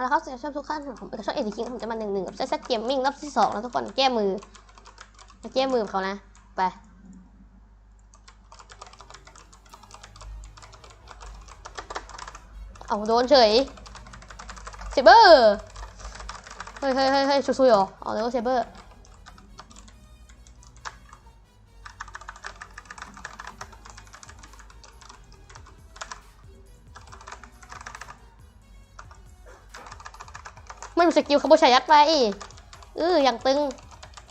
เอาละครับสวัสดีครับทุกขั้นผมเอกชนเอซิคิงผมจะมาหนึ่งหนึ่งกับเซตเกมมิ่งรอบที่สองแล้วทุกคนแก้มือมาแก้มือเขานะ ไปเอาโดนเฉยเซเบอร์เฮ้ยเฮ้ยเฮ้ยเฮ้ยชุยๆหรอเอาเลยว่าเซเบอร์ ไม่มีสกิลคาโบชายัดไปเอออย่างตึง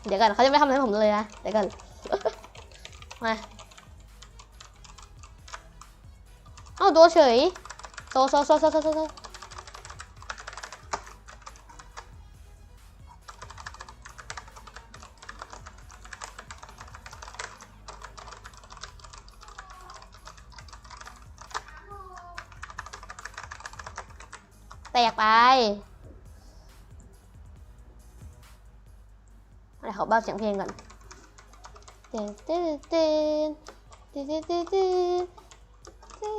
เดี๋ยวก่อนเขาจะไม่ทำอะไรผมเลยนะ เดี๋ยวก่อน มาเอ้าโดนเฉยโซโซโซโซโซโซโซแตกไป อะไรขอเบาเสียงเพลงก่อนเต้นเต้นเต้นเต้นเต้นเต้นเต้นเต้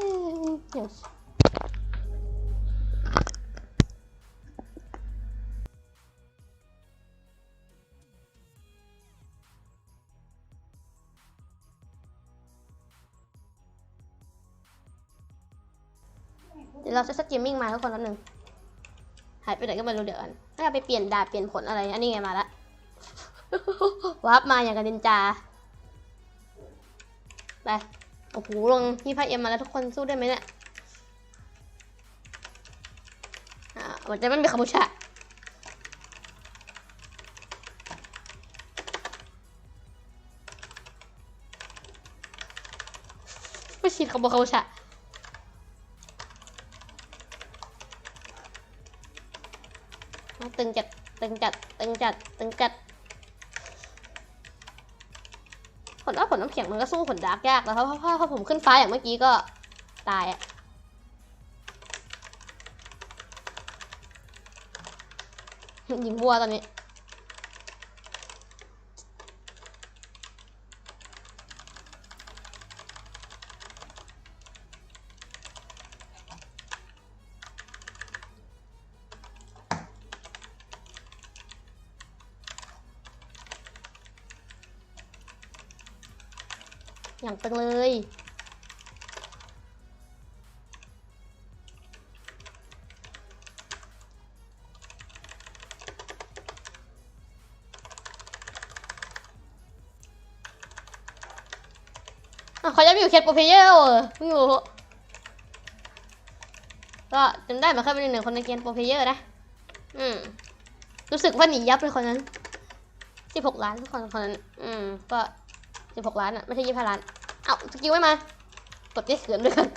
นเดี๋ยวเดี๋ยวเราจะสตรีมมิ่งมาทุกคนแป๊บนึงหายไปไหนก็ไม่รู้เดี๋ยวกันน่าจะไปเปลี่ยนดาบเปลี่ยนผลอะไร อันนี้ไงมาละ วาร์ปมาอย่างกับนินจา ไป โอ้โห ลงพี่พายเอ็มมาแล้วทุกคนสู้ได้ไหมเนี่ยอ่ามันจะไม่มีคาบูชาไม่ชินคาบูคาบูชาตึงจัด ตึงจัด ตึงจัด ตึงจัด ผ ลว่าผลน้ำแข็งมันก็สู้ผลดาร์กยากแล้วเพราะเพราะเพราะผมขึ้นฟ้าอย่างเมื่อกี้ก็ตายอะยิงวัวตอนนี้ อย่างตึงเลย อะเขาจะมีอยู่เคสโปรเพเยอร์ไม่รู้ก็จำได้เหมาเคยเป็นหนึ่งคนในเกมโปรเพเยอร์นะ อืม รู้สึกว่าหนียับเลยคนนั้นสิบหกล้านคนคนนั้น อืม ก็ สิบหกล้านอะไม่ใช่ยี่สิบห้าล้าน เอ้าสกิลไม่มา กดที่เขือนด้วยกัน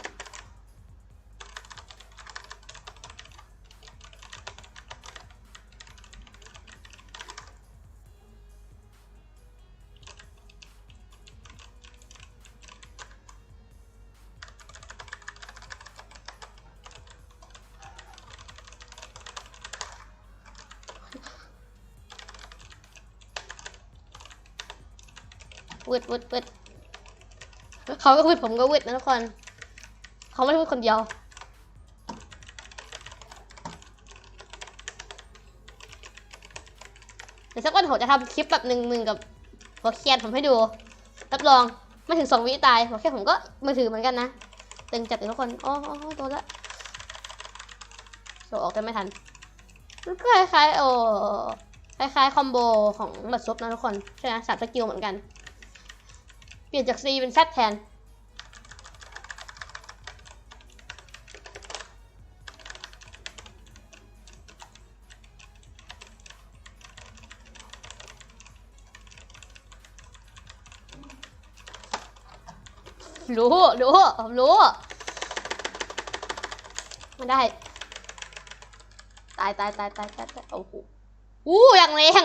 วืดวืดวืดเขาก็วืดผมก็วืดนะทุกคน เขาไม่ได้วืดคนเดียวเดี๋ยวสักวันผมจะทำคลิปแบบหนึ่งหนึ่งกับหัวเคียนผมให้ดู รับรองไม่ถึงสองวิตายหัวเคียนผมก็มือถือเหมือนกันนะ ตึงจัดเลยทุกคนโอ้โอ้โอ้โดนละโชว์ออกกันไม่ทันมันก็คล้ายๆโอ้คล้ายๆคอมโบของบัตรซบนะทุกคน ใช่ไหมสามสกิลเหมือนกัน ปลี่ยนจาก C เป็น Z แทน รู้ รู้ ผมรู้ไม่ได้ ตายตายตายตายตายโอ้โหอู้อย่างแรง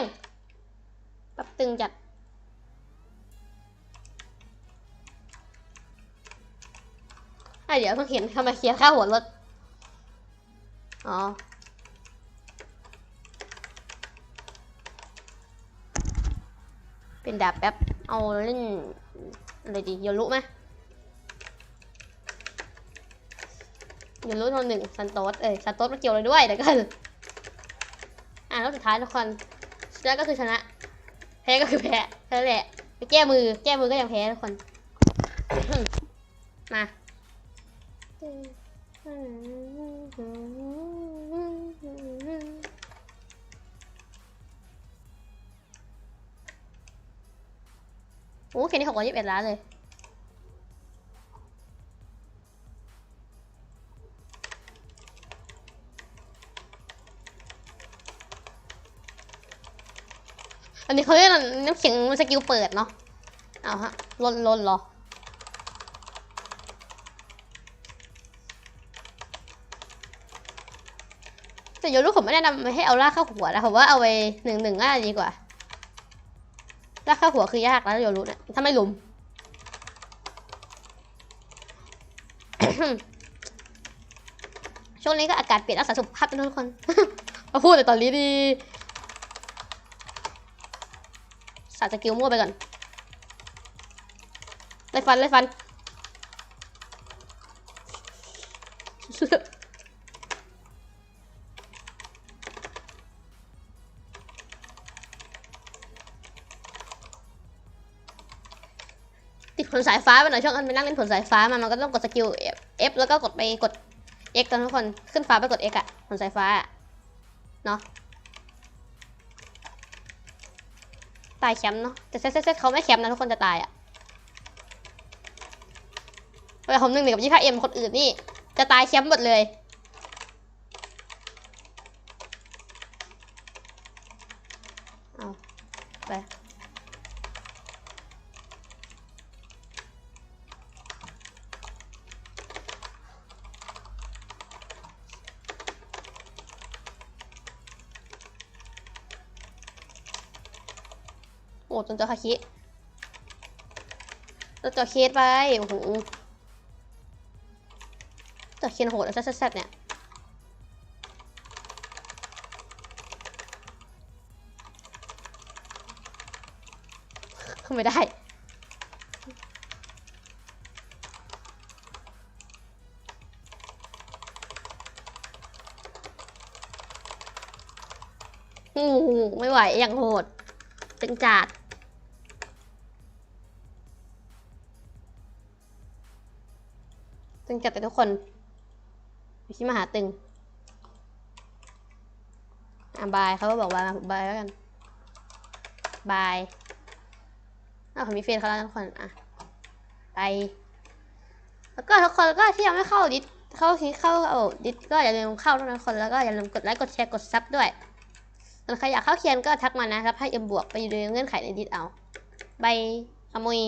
แบบตึงจัด อะเดี๋ยวเพิ่งเห็นทำไมเคลียร์ค่าหัวรถ อ๋อ เป็นดาบแป๊บ เอาเล่นอะไรดีโยรุไหมโยรุโทนหนึ่งซันโตสเอ้ยซันโตสมาเกี่ยวเลยด้วยเดี๋ยวกันรอบสุดท้ายทุกคนชนะก็คือชนะ แพ้ก็คือแพ้แค่นั้นแหละไปแก้มือ แก้มือก็ยังแพ้ทุกคน มา โอ้แค่นี้หกร้อยยี่สิบเอ็ดล้านเลยอันนี้เขาเรียกน้ำเขียงสกิลเปิดเนาะ เอาฮะลนลนเหรอ แต่โยรู้ผมไม่แนะนำให้เอาลากเข้าหัวนะผมว่าเอาไปหนึ่งหนึ่งง่ายดีกว่าลากเข้าหัวคือยากแล้วโยรู้เนี่ยถ้าไม่ลุมช่วงนี้ก็อากาศเปลี่ยนรักษาสุขภาพกันทุกคนมาพูดแต่ตอนนี้ดีสาสกิลมั่วไปก่อนไล่ฟันไล่ฟัน ติดผลสายฟ้าไปหน่อยช่วงนั้นไปนั่งเล่นผลสายฟ้ามามันก็ต้องกดสกิล F แล้วก็กดไปกด X กันทุกคนขึ้นฟ้าไปกด X อะผลสายฟ้าเนาะตายแคมป์เนาะแต่เซตเซตเซตเขาไม่แคมป์นะทุกคนจะตายอะเวลาผมหนึ่งหนึ่งกับยี่ห้าเอ็มคนอื่นนี่ จะตายแคมป์หมดเลยเอาไป อ้จนเจอคาคิแล้วเจอเคสไป โอ้โหจอเคนโหดแล้วแซ่บๆเนี่ยไม่ได้ โอ้โหไม่ไหวอย่างโหดตึงจัด ตึงจัดแต่ทุกคนไปที่มาหาตึงอะบายเขาก็บอกบายมาบายแล้วกันบายอ้าวเขามีเฟซเขาแล้วทุกคนอะไปแล้วก็ทุกคนก็ที่ยังไม่เข้าดิสเข้าที่เข้าเอาดิสก็อย่าลืมเข้าทุกคนแล้วก็อย่าลืมกดไลค์กดแชร์กดซับด้วยส่วนใครอยากเข้าเคียนก็ทักมานะครับให้เอ็มบวกไปดูเงื่อนไขในดิสเอาใบขโมย